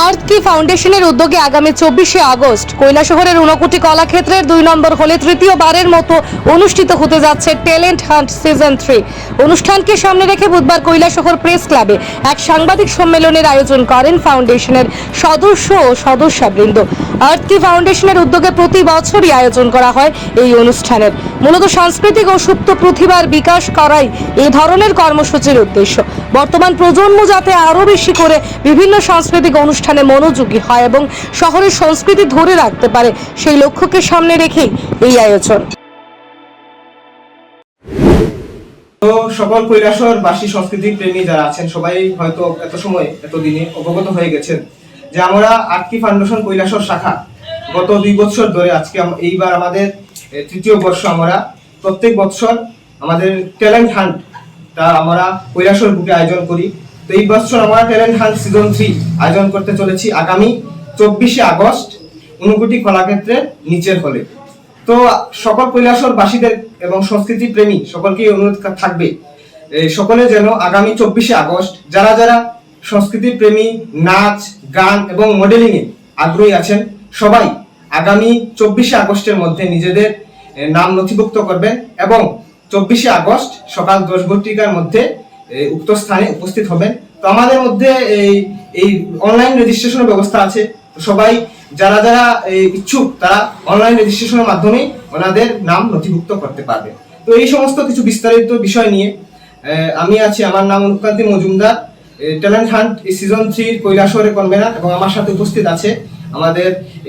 আর্থ কি ফাউন্ডেশনের উদ্যোগে আগামী চব্বিশে আগস্ট কৈলাসহরের ঊনকোটি কলাক্ষেত্রের দুই নম্বর হলে তৃতীয়বারের মতো অনুষ্ঠিত হতে যাচ্ছে ট্যালেন্ট হান্ট সিজন থ্রি। অনুষ্ঠানকে সামনে রেখে বুধবার কৈলাসহর প্রেস ক্লাবে এক সাংবাদিক সম্মেলনের আয়োজন করেন ফাউন্ডেশনের সদস্য ও সদস্যবৃন্দ। আর্থ কি ফাউন্ডেশনের উদ্যোগে প্রতি বছরই আয়োজন করা হয় এই অনুষ্ঠানের। মূলত সাংস্কৃতিক ও সুপ্ত প্রতিভার বিকাশ করাই এই ধরনের কর্মসূচির উদ্দেশ্য। বর্তমান প্রজন্ম যাতে আরও বেশি করে বিভিন্ন সাংস্কৃতিক অনুষ্ঠানে মনোযোগী হয় এবং শহরের সংস্কৃতি ধরে রাখতে পারে সেই লক্ষ্যকে সামনে রেখেই এই আয়োজন। তো সকল কৈলাসর বাসী সংস্কৃতি প্রেমী যারা আছেন সবাই হয়তো এত সময় এত দিনে অবগত হয়ে গেছেন যে আমরা আটকি ফাউন্ডেশন কৈলাসর শাখা গত দুই বছর ধরে আজকে এইবার আমাদের এ, তৃতীয় বর্ষ আমরা, প্রত্যেক বছর আমাদের ট্যালেন্ট হান্ট তা আমরা কৈলাসর বুকে আয়োজন করি। তো এই বছর আমরা ট্যালেন্ট হান্ট সিজন থ্রি আয়োজন করতে চলেছি আগামী চব্বিশে আগস্ট ঊনকোটি কলাক্ষেত্রের নিচের হলে। তো সকল কৈলাসর বাসীদের এবং সংস্কৃতি প্রেমী সকলকে অনুরোধ থাকবে সকলে যেন আগামী চব্বিশে আগস্ট যারা যারা সংস্কৃতি প্রেমী, নাচ, গান এবং মডেলিং এ আগ্রহী আছেন, সবাই আগামী চব্বিশে আগস্টের মধ্যে নিজেদের নাম নথিভুক্ত করবেন এবং চব্বিশে আগস্ট সকাল দশ ঘটিকার মধ্যে উক্ত স্থানে উপস্থিত হবেন। তো আমাদের মধ্যে এই এই অনলাইন রেজিস্ট্রেশনের ব্যবস্থা আছে। সবাই, যারা যারা ইচ্ছুক, তারা অনলাইন রেজিস্ট্রেশনের মাধ্যমে ওনাদের নাম নথিভুক্ত করতে পারবে। তো এই সমস্ত কিছু বিস্তারিত বিষয় নিয়ে আমি আছি। আমার নাম Anukanti Majumdar. Talent hunt season থ্রির কৈলাসরের কনভেনার এবং আমার সাথে উপস্থিত আছে আমাদের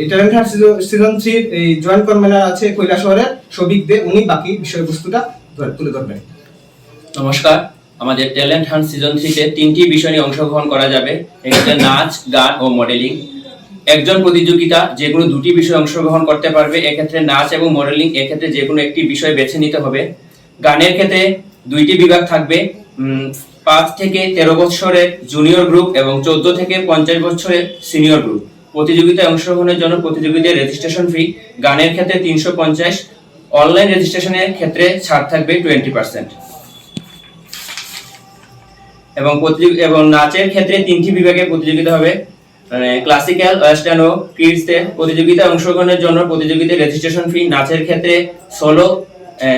ট্যালেন্ট হান্ট সিজন থ্রির এই জয়েন্ট কনভেনার আছে কৈলাসরের সবিক দে, উনি বাকি বিষয়বস্তুটা তুলে ধরবেন। নমস্কার, আমাদের ট্যালেন্ট হান্ট সিজন থ্রিতে তিনটি বিষয় নিয়ে অংশগ্রহণ করা যাবে। এক্ষেত্রে নাচ, গান ও মডেলিং। একজন প্রতিযোগিতা যে কোনো দুটি বিষয়ে অংশগ্রহণ করতে পারবে, এক্ষেত্রে নাচ এবং মডেলিং এক্ষেত্রে যে কোনো একটি বিষয় বেছে নিতে হবে। গানের ক্ষেত্রে দুইটি বিভাগ থাকবে। পাঁচ থেকে তেরো বছরের জুনিয়র গ্রুপ এবং চোদ্দ থেকে পঞ্চাশ বছরের সিনিয়র গ্রুপ। প্রতিযোগিতায় অংশগ্রহণের জন্য প্রতিযোগিতার রেজিস্ট্রেশন ফি গানের ক্ষেত্রে তিনশো পঞ্চাশ অনলাইন রেজিস্ট্রেশনের ক্ষেত্রে ছাড় থাকবে টোয়েন্টি পার্সেন্ট এবং এবং নাচের ক্ষেত্রে তিনটি বিভাগে প্রতিযোগিতা হবে। মানে ক্লাসিক্যাল ওয়েস্টার্ন ও কিডসতে প্রতিযোগিতায় অংশগ্রহণের জন্য প্রতিযোগিতার রেজিস্ট্রেশন ফি নাচের ক্ষেত্রে solo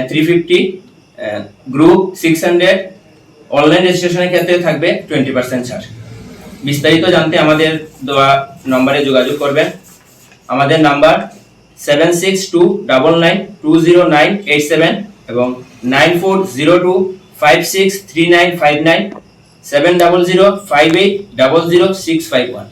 three fifty group six hundred online রেজিস্ট্রেশনের ক্ষেত্রে থাকবে টোয়েন্টি পার্সেন্ট ছাড়। বিস্তারিত জানতে আমাদের দেওয়া নম্বরে যোগাযোগ করবেন। আমাদের number seven six two double nine two zero nine eight seven এবং nine four zero two five six three nine five nine seven double zero five eight double zero six five one.